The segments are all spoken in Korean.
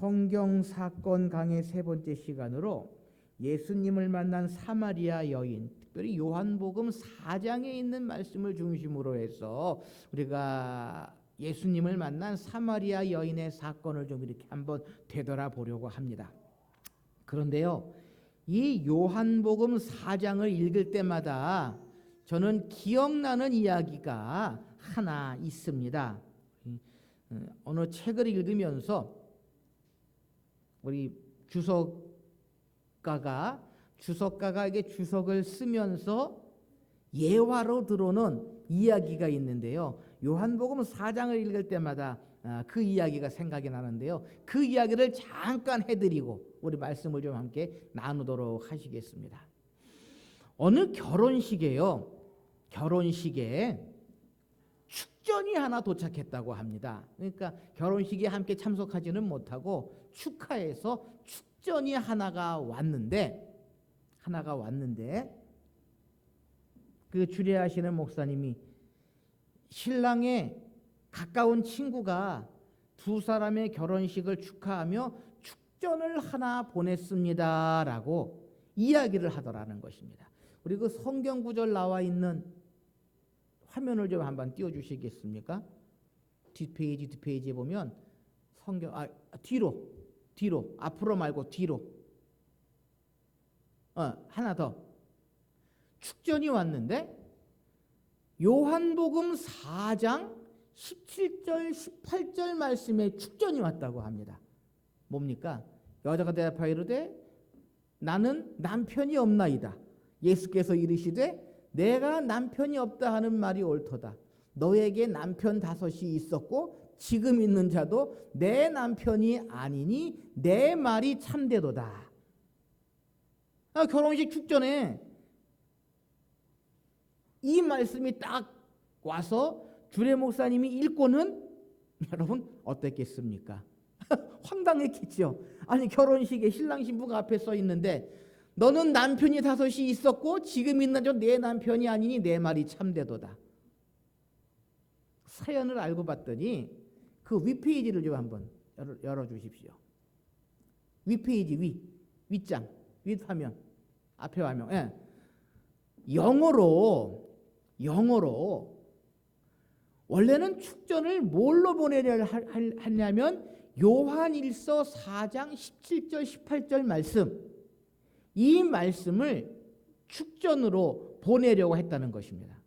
성경 사건 강의 세 번째 시간으로 예수님을 만난 사마리아 여인, 특별히 요한복음 4장에 있는 말씀을 중심으로 해서 우리가 예수님을 만난 사마리아 여인의 사건을 좀 이렇게 한번 되돌아보려고 합니다. 그런데요, 이 요한복음 4장을 읽을 때마다 저는 기억나는 이야기가 하나 있습니다. 어, 어느 책을 읽으면서 우리 주석가가 주석가가 이게 주석을 쓰면서 예화로 들어오는 이야기가 있는데요. 요한복음 4장을 읽을 때마다 아, 그 이야기가 생각이 나는데요. 그 이야기를 잠깐 해드리고 우리 말씀을 좀 함께 나누도록 하시겠습니다. 어느 결혼식에요. 결혼식에 축전이 하나 도착했다고 합니다. 그러니까 결혼식에 함께 참석하지는 못하고 축하해서 축전이 하나가 왔는데 하나가 왔는데 그 주례하시는 목사님이 신랑의 가까운 친구가 두 사람의 결혼식을 축하하며 축전을 하나 보냈습니다라고 이야기를 하더라는 것입니다. 우리 그 성경 구절 나와 있는 화면을 좀 한번 띄워 주시겠습니까? 뒷페이지 뒷페이지에 보면 성경 아 뒤로 뒤로 앞으로 말고 뒤로 어 하나 더 축전이 왔는데 요한복음 4장 17절 18절 말씀에 축전이 왔다고 합니다. 뭡니까? 여자가 대답하여 이르되 나는 남편이 없나이다. 예수께서 이르시되 내가 남편이 없다 하는 말이 옳도다. 너에게 남편 다섯이 있었고 지금 있는 자도 내 남편이 아니니 내 말이 참되도다. 아, 결혼식 축전에 이 말씀이 딱 와서 주례 목사님이 읽고는 여러분 어땠겠습니까? 황당했겠죠. 아니 결혼식에 신랑 신부가 앞에 서 있는데 너는 남편이 다섯이 있었고 지금 있는 저 내 남편이 아니니 내 말이 참되도다. 사연을 알고 봤더니 그 윗페이지를 좀 한번 열어 주십시오. 윗페이지 위 윗장 윗화면 앞에 화면 예. 영어로 영어로 원래는 축전을 뭘로 보내려 하냐면 요한일서 4장 17절 18절 말씀 이 말씀을 축전으로 보내려고 했다는 것입니다.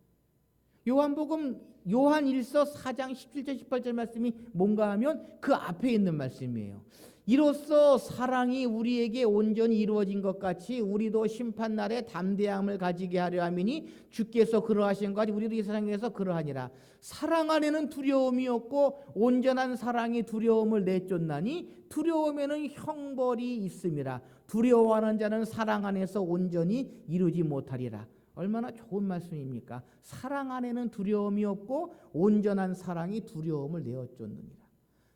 요한복음 요한일서 4장 17절 18절 말씀이 뭔가 하면 그 앞에 있는 말씀이에요. 이로써 사랑이 우리에게 온전히 이루어진 것 같이 우리도 심판 날에 담대함을 가지게 하려 함이니 주께서 그러하신 것 같이 우리도 이 세상에서 그러하니라. 사랑 안에는 두려움이 없고 온전한 사랑이 두려움을 내쫓나니 두려움에는 형벌이 있음이라. 두려워하는 자는 사랑 안에서 온전히 이루지 못하리라. 얼마나 좋은 말씀입니까? 사랑 안에는 두려움이 없고 온전한 사랑이 두려움을 내어쫓느니라.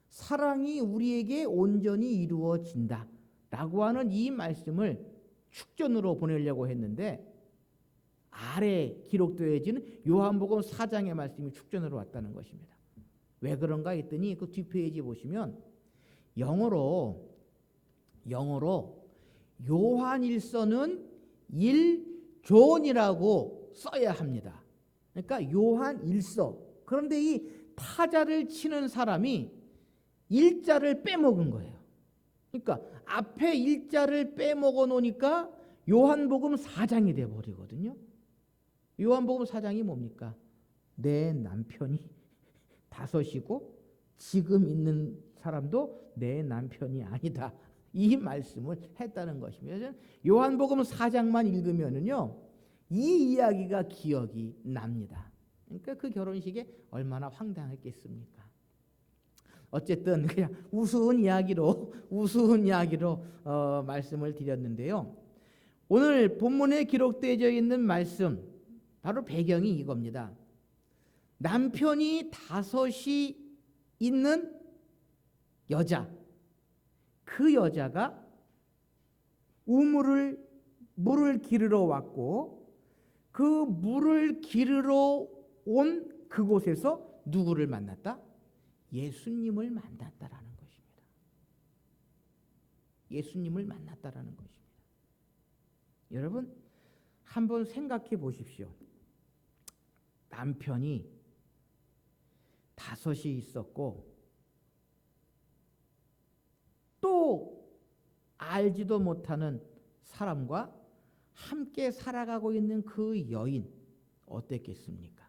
사랑이 우리에게 온전히 이루어진다. 라고 하는 이 말씀을 축전으로 보내려고 했는데 아래 기록되어진 요한복음 4장의 말씀이 축전으로 왔다는 것입니다. 왜 그런가 했더니 그 뒷페이지 보시면 영어로 영어로 요한일서는 1존이라고 써야 합니다. 그러니까 요한일서. 그런데 이 타자를 치는 사람이 일자를 빼먹은 거예요. 그러니까 앞에 일자를 빼먹어 놓으니까 요한복음 4장이 돼 버리거든요. 요한복음 4장이 뭡니까? 내 남편이 다섯이고 지금 있는 사람도 내 남편이 아니다. 이 말씀을 했다는 것입니다. 요한복음 4장만 읽으면은요. 이 이야기가 기억이 납니다. 그러니까 그 결혼식에 얼마나 황당했겠습니까? 어쨌든 그냥 우스운 이야기로 우스운 이야기로 어, 말씀을 드렸는데요. 오늘 본문에 기록되어 있는 말씀 바로 배경이 이겁니다. 남편이 다섯이 있는 여자 그 여자가 우물을 물을 기르러 왔고 그 물을 기르러 온 그곳에서 누구를 만났다? 예수님을 만났다라는 것입니다. 예수님을 만났다라는 것입니다. 여러분 한번 생각해 보십시오. 남편이 다섯이 있었고 또 알지도 못하는 사람과 함께 살아가고 있는 그 여인 어땠겠습니까?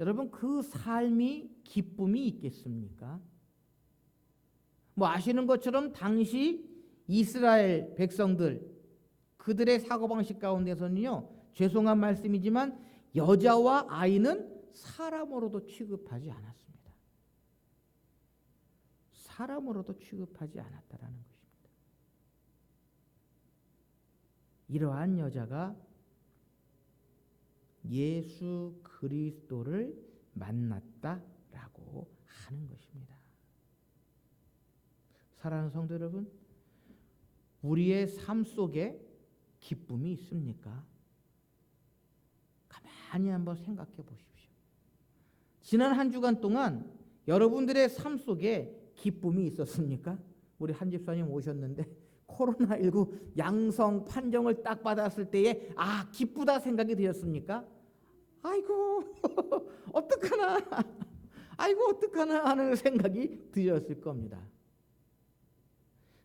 여러분 그 삶이 기쁨이 있겠습니까? 뭐 아시는 것처럼 당시 이스라엘 백성들 그들의 사고방식 가운데서는요 죄송한 말씀이지만 여자와 아이는 사람으로도 취급하지 않았습니다. 사람으로도 취급하지 않았다라는 것입니다. 이러한 여자가 예수 그리스도를 만났다라고 하는 것입니다. 사랑하는 성도 여러분, 우리의 삶 속에 기쁨이 있습니까? 가만히 한번 생각해 보십시오. 지난 한 주간 동안 여러분들의 삶 속에 기쁨이 있었습니까? 우리 한 집사님 오셨는데 코로나19 양성 판정을 딱 받았을 때에 아 기쁘다 생각이 드셨습니까? 아이고 어떡하나 아이고 어떡하나 하는 생각이 드셨을 겁니다.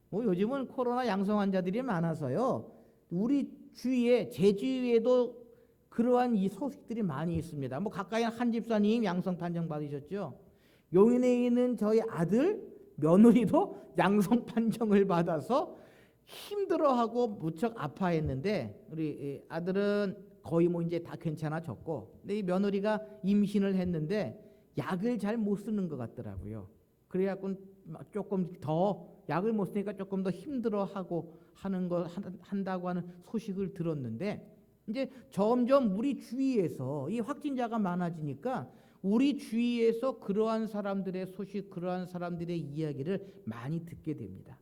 뭐 요즘은 코로나 양성 환자들이 많아서요. 우리 주위에 제 주위에도 그러한 이 소식들이 많이 있습니다. 뭐 가까이 한 집사님 양성 판정 받으셨죠. 용인에 있는 저희 아들 며느리도 양성 판정을 받아서 힘들어하고 무척 아파했는데 우리 아들은 거의 뭐 이제 다 괜찮아졌고 근데 이 며느리가 임신을 했는데 약을 잘 못 쓰는 것 같더라고요. 그래갖고 조금 더 약을 못 쓰니까 조금 더 힘들어하고 하는 거 한다고 하는 소식을 들었는데 이제 점점 우리 주위에서 이 확진자가 많아지니까 우리 주위에서 그러한 사람들의 소식, 그러한 사람들의 이야기를 많이 듣게 됩니다.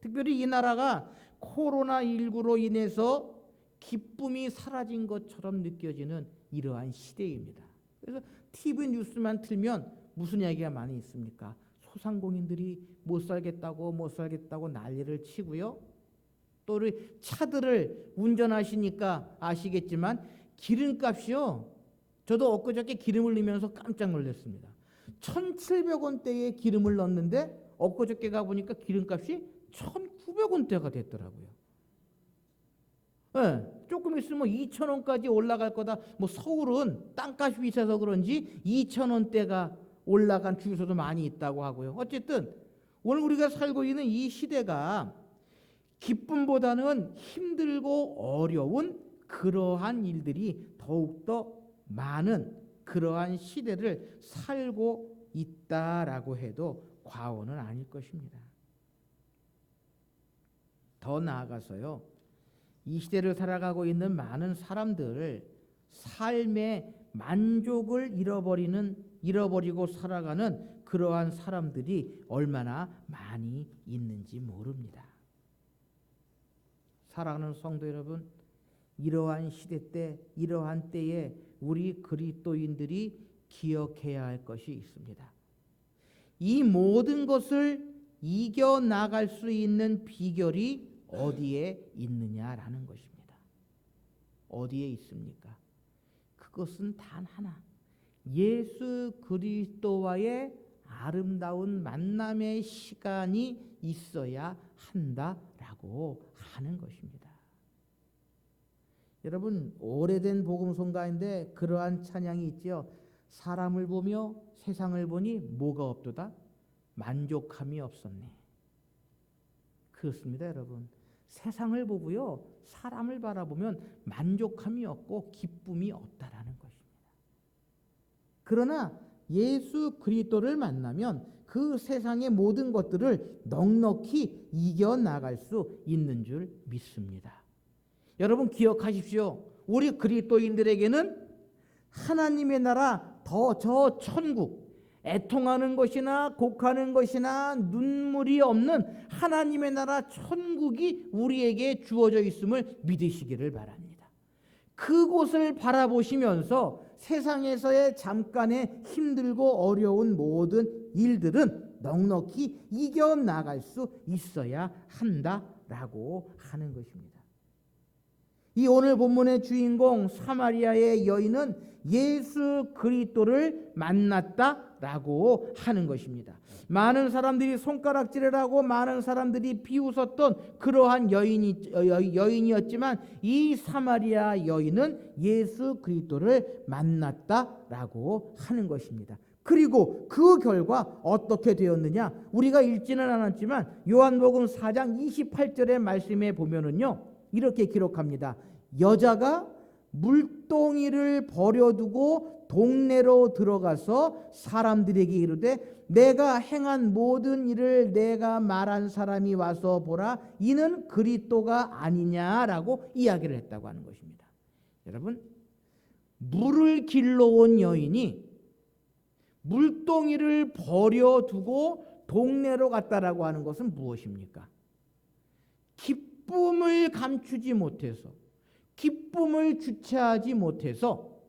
특별히 이 나라가 코로나19로 인해서 기쁨이 사라진 것처럼 느껴지는 이러한 시대입니다. 그래서 TV 뉴스만 틀면 무슨 이야기가 많이 있습니까? 소상공인들이 못 살겠다고 못 살겠다고 난리를 치고요. 또 우리 차들을 운전하시니까 아시겠지만 기름값이요. 저도 엊그저께 기름을 넣으면서 깜짝 놀랐습니다. 1,700원대의 기름을 넣었는데 엊그저께 가보니까 기름값이 1,900원대가 됐더라고요. 네, 조금 있으면 2,000원까지 올라갈 거다. 뭐 서울은 땅값이 비싸서 그런지 2,000원대가 올라간 주유소도 많이 있다고 하고요. 어쨌든 오늘 우리가 살고 있는 이 시대가 기쁨보다는 힘들고 어려운 그러한 일들이 더욱더 많은 그러한 시대를 살고 있다라고 해도 과언은 아닐 것입니다. 더 나아가서요. 이 시대를 살아가고 있는 많은 사람들 삶의 만족을 잃어버리는 잃어버리고 살아가는 그러한 사람들이 얼마나 많이 있는지 모릅니다. 사랑하는 성도 여러분, 이러한 시대 때, 이러한 때에 우리 그리스도인들이 기억해야 할 것이 있습니다. 이 모든 것을 이겨 나갈 수 있는 비결이 어디에 있느냐라는 것입니다. 어디에 있습니까? 그것은 단 하나. 예수 그리스도와의 아름다운 만남의 시간이 있어야 한다라고 하는 것입니다. 여러분 오래된 복음 송가인데 그러한 찬양이 있죠. 사람을 보며 세상을 보니 뭐가 없도다 만족함이 없었네. 그렇습니다, 여러분. 세상을 보고요 사람을 바라보면 만족함이 없고 기쁨이 없다라는 것입니다. 그러나 예수 그리스도를 만나면 그 세상의 모든 것들을 넉넉히 이겨 나갈 수 있는 줄 믿습니다. 여러분 기억하십시오. 우리 그리스도인들에게는 하나님의 나라 더 저 천국 애통하는 것이나 곡하는 것이나 눈물이 없는 하나님의 나라 천국이 우리에게 주어져 있음을 믿으시기를 바랍니다. 그곳을 바라보시면서 세상에서의 잠깐의 힘들고 어려운 모든 일들은 넉넉히 이겨 나갈 수 있어야 한다라고 하는 것입니다. 이 오늘 본문의 주인공 사마리아의 여인은 예수 그리스도를 만났다 라고 하는 것입니다. 많은 사람들이 손가락질을 하고 많은 사람들이 비웃었던 그러한 여인이 여인이었지만 이 사마리아 여인은 예수 그리스도를 만났다라고 하는 것입니다. 그리고 그 결과 어떻게 되었느냐? 우리가 읽지는 않았지만 요한복음 4장 28절의 말씀에 보면은요. 이렇게 기록합니다. 여자가 물동이를 버려두고 동네로 들어가서 사람들에게 이르되 내가 행한 모든 일을 내가 말한 사람이 와서 보라 이는 그리스도가 아니냐라고 이야기를 했다고 하는 것입니다. 여러분 물을 길러 온 여인이 물동이를 버려두고 동네로 갔다라고 하는 것은 무엇입니까? 기쁨을 감추지 못해서 기쁨을 주체하지 못해서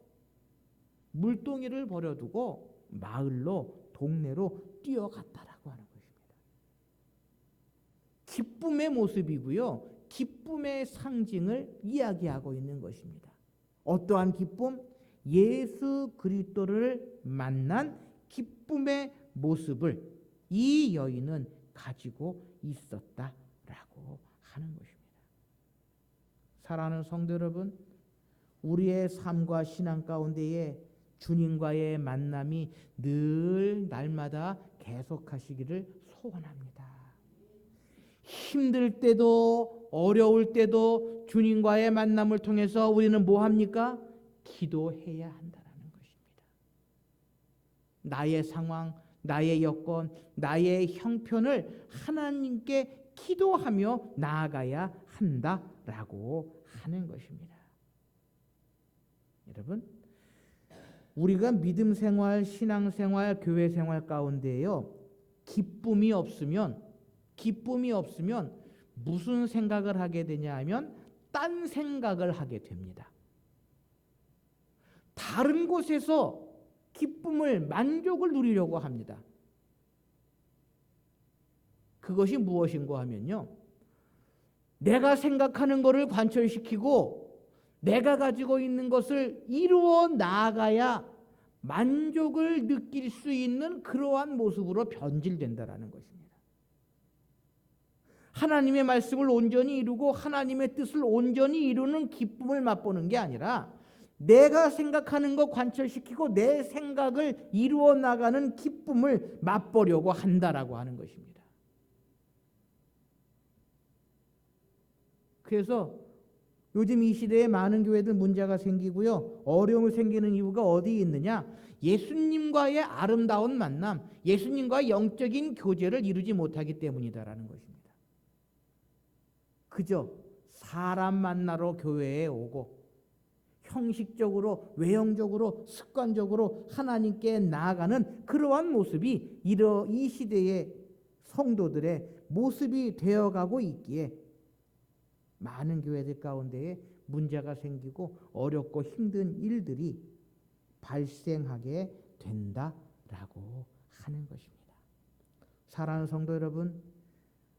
물동이를 버려두고 마을로 동네로 뛰어갔다라고 하는 것입니다. 기쁨의 모습이고요. 기쁨의 상징을 이야기하고 있는 것입니다. 어떠한 기쁨? 예수 그리스도를 만난 기쁨의 모습을 이 여인은 가지고 있었다라고 하는 것입니다. 사랑하는 성도 여러분, 우리의 삶과 신앙 가운데에 주님과의 만남이 늘 날마다 계속하시기를 소원합니다. 힘들 때도 어려울 때도 주님과의 만남을 통해서 우리는 뭐 합니까? 기도해야 한다는 것입니다. 나의 상황, 나의 여건, 나의 형편을 하나님께 기도하며 나아가야 한다라고 하는 것입니다. 여러분, 우리가 믿음 생활, 신앙 생활, 교회 생활 가운데요. 기쁨이 없으면 기쁨이 없으면 무슨 생각을 하게 되냐 하면 딴 생각을 하게 됩니다. 다른 곳에서 기쁨을 만족을 누리려고 합니다. 그것이 무엇인고 하면요. 내가 생각하는 것을 관철시키고 내가 가지고 있는 것을 이루어 나아가야 만족을 느낄 수 있는 그러한 모습으로 변질된다라는 것입니다. 하나님의 말씀을 온전히 이루고 하나님의 뜻을 온전히 이루는 기쁨을 맛보는 게 아니라 내가 생각하는 것 관철시키고 내 생각을 이루어 나가는 기쁨을 맛보려고 한다라고 하는 것입니다. 그래서 요즘 이 시대에 많은 교회들 문제가 생기고요. 어려움이 생기는 이유가 어디 있느냐? 예수님과의 아름다운 만남, 예수님과의 영적인 교제를 이루지 못하기 때문이다라는 것입니다. 그저 사람 만나러 교회에 오고 형식적으로 외형적으로 습관적으로 하나님께 나아가는 그러한 모습이 이 시대의 성도들의 모습이 되어가고 있기에 많은 교회들 가운데에 문제가 생기고 어렵고 힘든 일들이 발생하게 된다라고 하는 것입니다. 사랑하는 성도 여러분,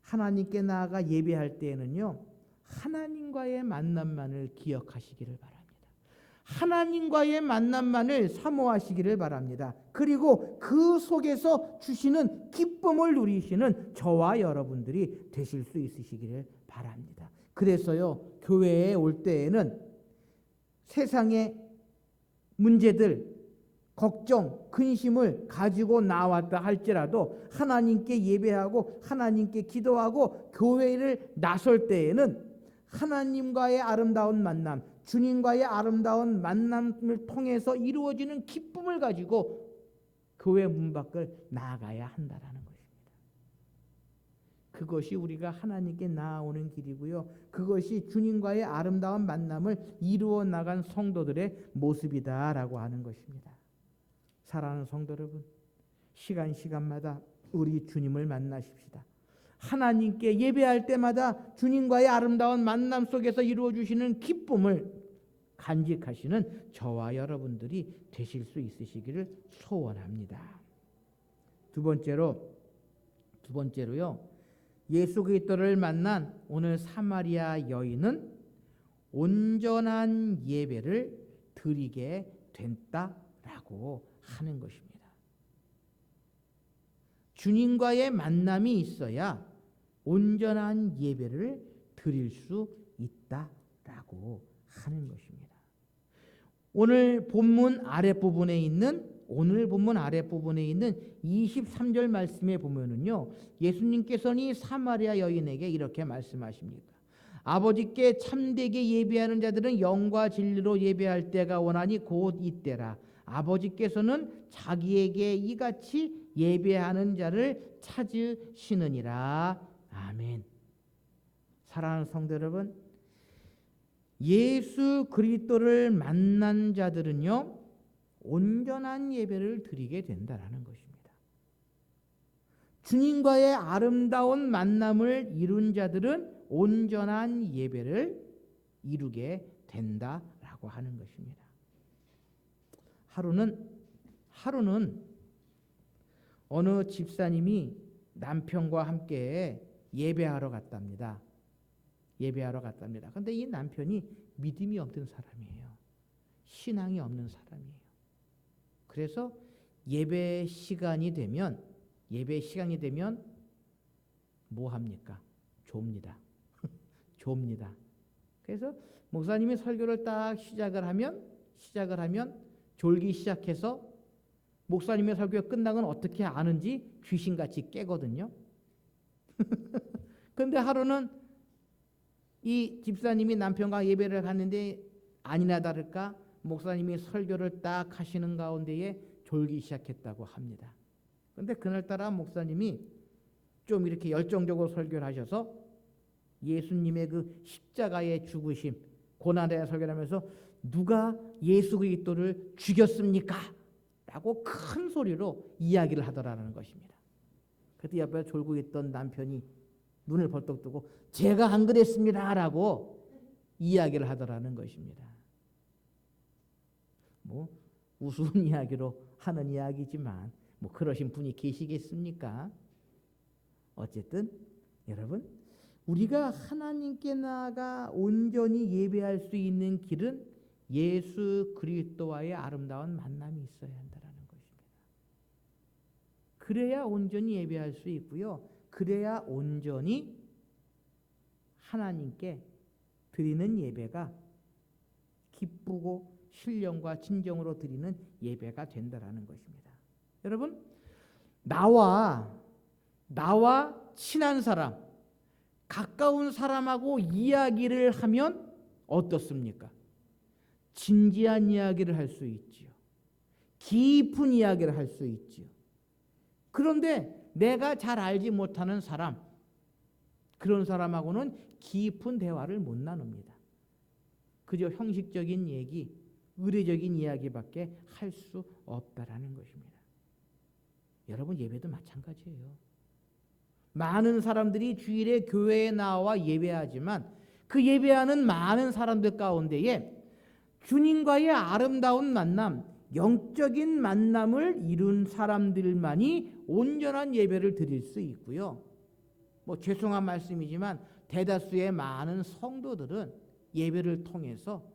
하나님께 나아가 예배할 때에는요, 하나님과의 만남만을 기억하시기를 바랍니다. 하나님과의 만남만을 사모하시기를 바랍니다. 그리고 그 속에서 주시는 기쁨을 누리시는 저와 여러분들이 되실 수 있으시기를 바랍니다. 그래서요, 교회에 올 때에는 세상의 문제들, 걱정, 근심을 가지고 나왔다 할지라도 하나님께 예배하고 하나님께 기도하고 교회를 나설 때에는 하나님과의 아름다운 만남, 주님과의 아름다운 만남을 통해서 이루어지는 기쁨을 가지고 교회 문 밖을 나아가야 한다라는. 그것이 우리가 하나님께 나아오는 길이고요. 그것이 주님과의 아름다운 만남을 이루어 나간 성도들의 모습이다라고 하는 것입니다. 사랑하는 성도 여러분, 시간 시간마다 우리 주님을 만나십시다. 하나님께 예배할 때마다 주님과의 아름다운 만남 속에서 이루어 주시는 기쁨을 간직하시는 저와 여러분들이 되실 수 있으시기를 소원합니다. 두 번째로 두 번째로요. 예수 그리스도를 만난 오늘 사마리아 여인은 온전한 예배를 드리게 된다라고 하는 것입니다. 주님과의 만남이 있어야 온전한 예배를 드릴 수 있다라고 하는 것입니다. 오늘 본문 아랫부분에 있는 오늘 본문 아랫부분에 있는 23절 말씀에 보면은요. 예수님께서는 사마리아 여인에게 이렇게 말씀하십니다. 아버지께 참되게 예배하는 자들은 영과 진리로 예배할 때가 원하니 곧 이때라. 아버지께서는 자기에게 이같이 예배하는 자를 찾으시느니라. 아멘. 사랑하는 성도 여러분, 예수 그리스도를 만난 자들은요. 온전한 예배를 드리게 된다라는 것입니다. 주님과의 아름다운 만남을 이룬 자들은 온전한 예배를 이루게 된다라고 하는 것입니다. 하루는 하루는 어느 집사님이 남편과 함께 예배하러 갔답니다. 예배하러 갔답니다. 근데 이 남편이 믿음이 없는 사람이에요. 신앙이 없는 사람이에요. 그래서 예배 시간이 되면 예배 시간이 되면 뭐 합니까? 좁니다. 좁니다. 그래서 목사님이 설교를 딱 시작을 하면 시작을 하면 졸기 시작해서 목사님의 설교가 끝나건 어떻게 아는지 귀신같이 깨거든요. 근데 하루는 이 집사님이 남편과 예배를 갔는데 아니나 다를까 목사님이 설교를 딱 하시는 가운데에 졸기 시작했다고 합니다. 근데 그날따라 목사님이 좀 이렇게 열정적으로 설교를 하셔서 예수님의 그 십자가의 죽으심, 고난에 설교를 하면서 누가 예수 그리스도를 죽였습니까? 라고 큰 소리로 이야기를 하더라는 것입니다. 그때 옆에 졸고 있던 남편이 눈을 벌떡 뜨고 제가 안 그랬습니다라고 이야기를 하더라는 것입니다. 뭐 우스운 이야기로 하는 이야기지만 뭐 그러신 분이 계시겠습니까? 어쨌든 여러분 우리가 하나님께 나아가 온전히 예배할 수 있는 길은 예수 그리스도와의 아름다운 만남이 있어야 한다라는 것입니다. 그래야 온전히 예배할 수 있고요. 그래야 온전히 하나님께 드리는 예배가 기쁘고 신령과 진정으로 드리는 예배가 된다라는 것입니다. 여러분, 나와 나와 친한 사람, 가까운 사람하고 이야기를 하면 어떻습니까? 진지한 이야기를 할 수 있지요. 깊은 이야기를 할 수 있지요. 그런데 내가 잘 알지 못하는 사람, 그런 사람하고는 깊은 대화를 못 나눕니다. 그저 형식적인 얘기, 의례적인 이야기밖에 할 수 없다라는 것입니다. 여러분 예배도 마찬가지예요. 많은 사람들이 주일에 교회에 나와 예배하지만 그 예배하는 많은 사람들 가운데에 주님과의 아름다운 만남, 영적인 만남을 이룬 사람들만이 온전한 예배를 드릴 수 있고요. 뭐 죄송한 말씀이지만 대다수의 많은 성도들은 예배를 통해서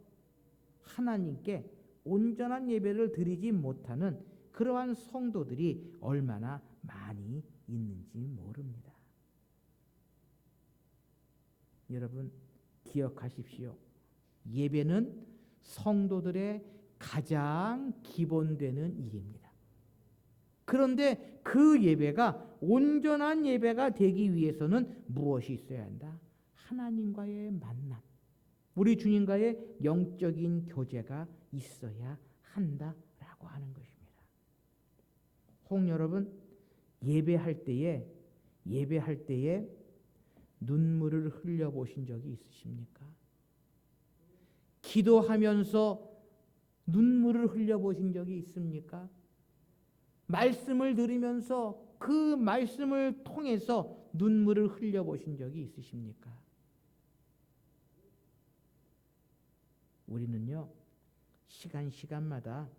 하나님께 온전한 예배를 드리지 못하는 그러한 성도들이 얼마나 많이 있는지 모릅니다. 여러분 기억하십시오. 예배는 성도들의 가장 기본되는 일입니다. 그런데 그 예배가 온전한 예배가 되기 위해서는 무엇이 있어야 한다? 하나님과의 만남. 우리 주님과의 영적인 교제가 있어야 한다라고 하는 것입니다. 혹 여러분 예배할 때에 예배할 때에 눈물을 흘려 보신 적이 있으십니까? 기도하면서 눈물을 흘려 보신 적이 있습니까? 말씀을 들으면서 그 말씀을 통해서 눈물을 흘려 보신 적이 있으십니까? 우리는요, 시간 시간마다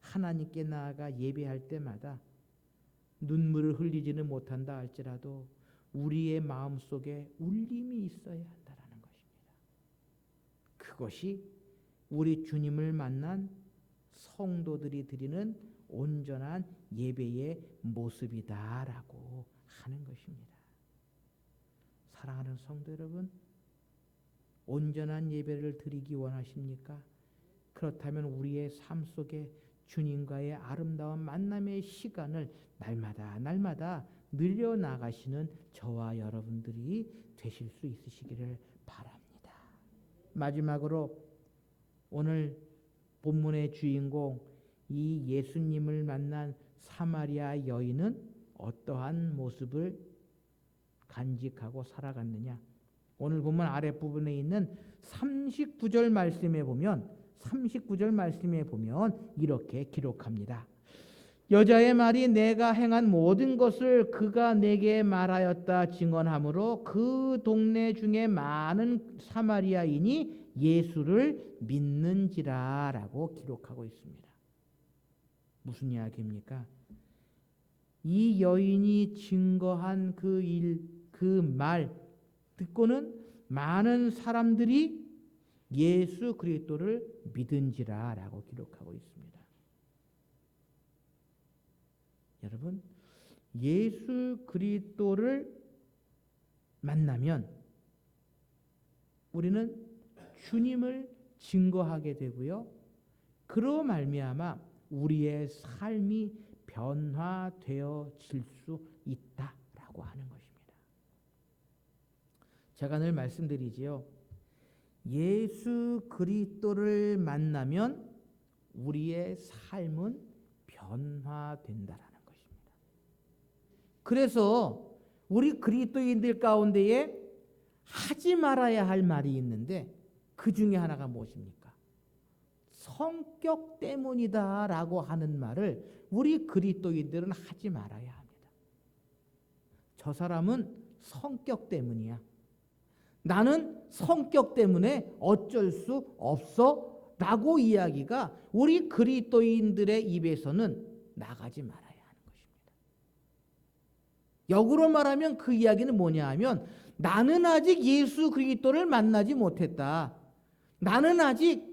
하나님께 나아가 예배할 때마다 눈물을 흘리지는 못한다 할지라도 우리의 마음 속에 울림이 있어야 한다라는 것입니다. 그것이 우리 주님을 만난 성도들이 드리는 온전한 예배의 모습이다라고 하는 것입니다. 사랑하는 성도 여러분, 온전한 예배를 드리기 원하십니까? 그렇다면 우리의 삶 속에 주님과의 아름다운 만남의 시간을 날마다 날마다 늘려 나가시는 저와 여러분들이 되실 수 있으시기를 바랍니다. 마지막으로 오늘 본문의 주인공 이 예수님을 만난 사마리아 여인은 어떠한 모습을 간직하고 살아갔느냐? 오늘 보면 아랫부분에 있는 39절 말씀에 보면 39절 말씀에 보면 이렇게 기록합니다. 여자의 말이 내가 행한 모든 것을 그가 내게 말하였다 증언하므로 그 동네 중에 많은 사마리아인이 예수를 믿는지라라고 기록하고 있습니다. 무슨 이야기입니까? 이 여인이 증거한 그 일, 그 말 듣고는 많은 사람들이 예수 그리스도를 믿은지라라고 기록하고 있습니다. 여러분, 예수 그리스도를 만나면 우리는 주님을 증거하게 되고요. 그로 말미암아 우리의 삶이 변화되어질 수 있다라고 하는. 제가 늘 말씀드리지요. 예수 그리스도를 만나면 우리의 삶은 변화된다라는 것입니다. 그래서 우리 그리스도인들 가운데에 하지 말아야 할 말이 있는데 그 중에 하나가 무엇입니까? 성격 때문이다라고 하는 말을 우리 그리스도인들은 하지 말아야 합니다. 저 사람은 성격 때문이야. 나는 성격 때문에 어쩔 수 없어 라고 이야기가 우리 그리스도인들의 입에서는 나가지 말아야 하는 것입니다. 역으로 말하면 그 이야기는 뭐냐 하면 나는 아직 예수 그리스도를 만나지 못했다. 나는 아직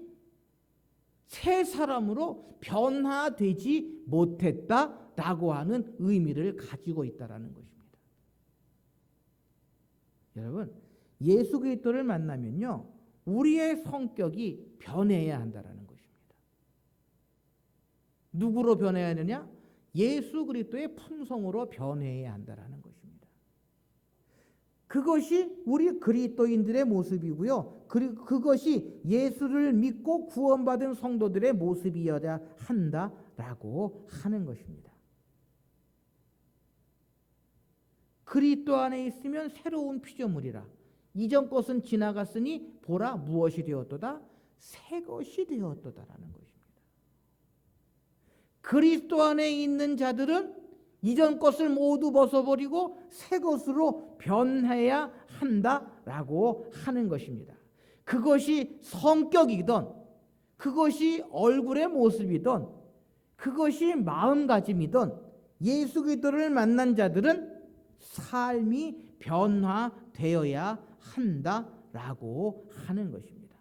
새 사람으로 변화되지 못했다라고 하는 의미를 가지고 있다라는 것입니다. 여러분, 예수 그리스도를 만나면요. 우리의 성격이 변해야 한다라는 것입니다. 누구로 변해야 하느냐? 예수 그리스도의 품성으로 변해야 한다라는 것입니다. 그것이 우리 그리스도인들의 모습이고요. 그리고 그것이 예수를 믿고 구원받은 성도들의 모습이어야 한다라고 하는 것입니다. 그리스도 안에 있으면 새로운 피조물이라. 이전 것은 지나갔으니 보라 무엇이 되었도다 새 것이 되었도다라는 것입니다. 그리스도 안에 있는 자들은 이전 것을 모두 벗어버리고 새 것으로 변해야 한다라고 하는 것입니다. 그것이 성격이든 그것이 얼굴의 모습이든 그것이 마음가짐이든 예수 그리스도를 만난 자들은 삶이 변화되어야 한다라고 하는 것입니다.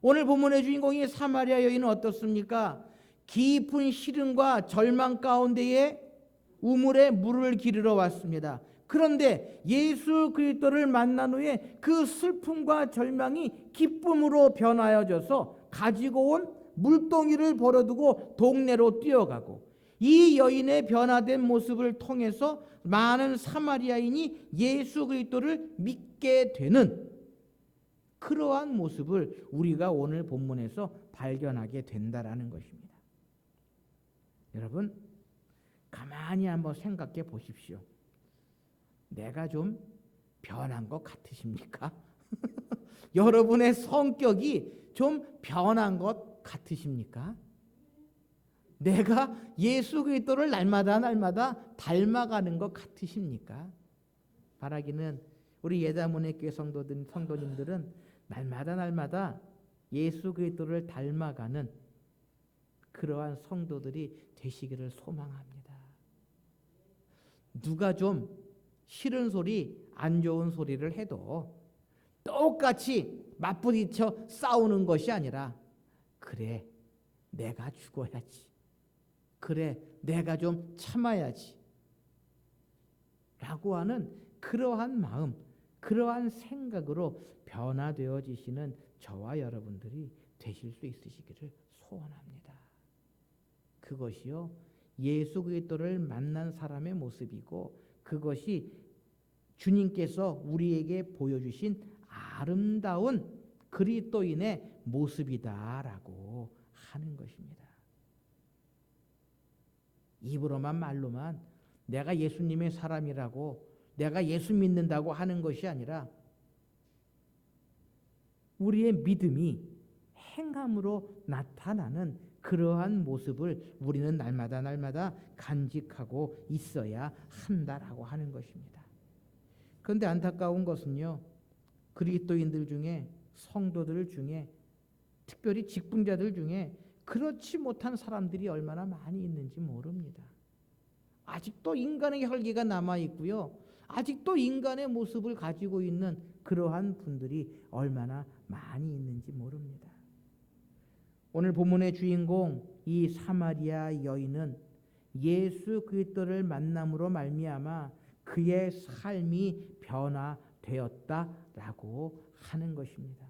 오늘 본문의 주인공이 사마리아 여인은 어떻습니까? 깊은 시름과 절망 가운데에 우물에 물을 기르러 왔습니다. 그런데 예수 그리스도를 만난 후에 그 슬픔과 절망이 기쁨으로 변하여져서 가지고 온 물동이를 버려두고 동네로 뛰어가고 이 여인의 변화된 모습을 통해서 많은 사마리아인이 예수 그리스도를 믿게 되는 그러한 모습을 우리가 오늘 본문에서 발견하게 된다라는 것입니다. 여러분 가만히 한번 생각해 보십시오. 내가 좀 변한 것 같으십니까? 여러분의 성격이 좀 변한 것 같으십니까? 내가 예수 그리스도를 날마다 날마다 닮아가는 것 같으십니까? 바라기는 우리 예다문의 교회 성도들 성도님들은 날마다 날마다 예수 그리스도를 닮아가는 그러한 성도들이 되시기를 소망합니다. 누가 좀 싫은 소리, 안 좋은 소리를 해도 똑같이 맞부딪혀 싸우는 것이 아니라 그래 내가 죽어야지. 그래 내가 좀 참아야지. 라고 하는 그러한 마음, 그러한 생각으로 변화되어지시는 저와 여러분들이 되실 수 있으시기를 소원합니다. 그것이요 예수 그리스도를 만난 사람의 모습이고 그것이 주님께서 우리에게 보여주신 아름다운 그리스도인의 모습이다라고 하는 것입니다. 입으로만 말로만 내가 예수님의 사람이라고 내가 예수 믿는다고 하는 것이 아니라 우리의 믿음이 행함으로 나타나는 그러한 모습을 우리는 날마다 날마다 간직하고 있어야 한다라고 하는 것입니다. 그런데 안타까운 것은요. 그리스도인들 중에 성도들 중에 특별히 직분자들 중에 그렇지 못한 사람들이 얼마나 많이 있는지 모릅니다. 아직도 인간의 혈기가 남아 있고요. 아직도 인간의 모습을 가지고 있는 그러한 분들이 얼마나 많이 있는지 모릅니다. 오늘 본문의 주인공 이 사마리아 여인은 예수 그리스도를 만남으로 말미암아 그의 삶이 변화되었다라고 하는 것입니다.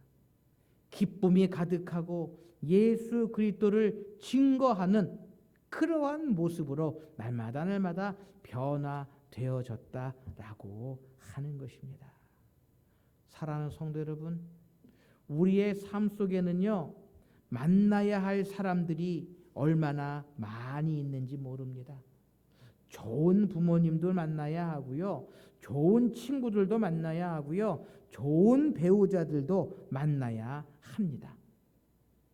기쁨이 가득하고 예수 그리스도를 증거하는 그러한 모습으로 날마다 날마다 변화되어졌다라고 하는 것입니다. 사랑하는 성도 여러분, 우리의 삶 속에는요 만나야 할 사람들이 얼마나 많이 있는지 모릅니다. 좋은 부모님도 만나야 하고요. 좋은 친구들도 만나야 하고요. 좋은 배우자들도 만나야 합니다.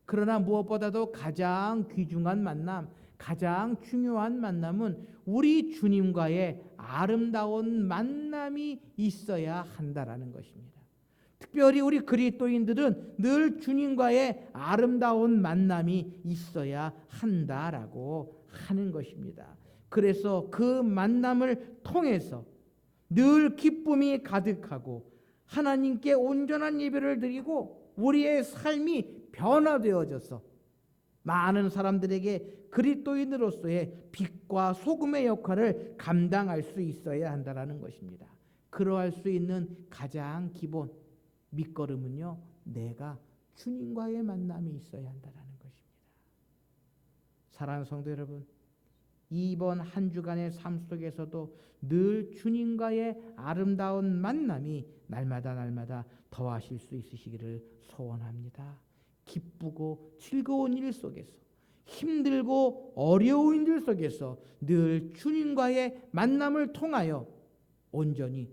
그러나 무엇보다도 가장 귀중한 만남, 가장 중요한 만남은 우리 주님과의 아름다운 만남이 있어야 한다라는 것입니다. 특별히 우리 그리스도인들은 늘 주님과의 아름다운 만남이 있어야 한다라고 하는 것입니다. 그래서 그 만남을 통해서 늘 기쁨이 가득하고 하나님께 온전한 예배를 드리고 우리의 삶이 변화되어져서 많은 사람들에게 그리스도인으로서의 빛과 소금의 역할을 감당할 수 있어야 한다라는 것입니다. 그러할 수 있는 가장 기본 밑거름은요. 내가 주님과의 만남이 있어야 한다라는 것입니다. 사랑하는 성도 여러분, 이번 한 주간의 삶 속에서도 늘 주님과의 아름다운 만남이 날마다 날마다 더하실 수 있으시기를 소원합니다. 기쁘고 즐거운 일 속에서 힘들고 어려운 일 속에서 늘 주님과의 만남을 통하여 온전히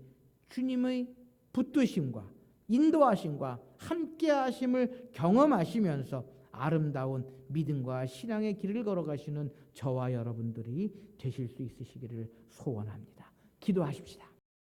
주님의 붙드심과 인도하심과 함께하심을 경험하시면서 아름다운 믿음과 신앙의 길을 걸어가시는 저와 여러분들이 되실 수 있으시기를 소원합니다. 기도하십시다.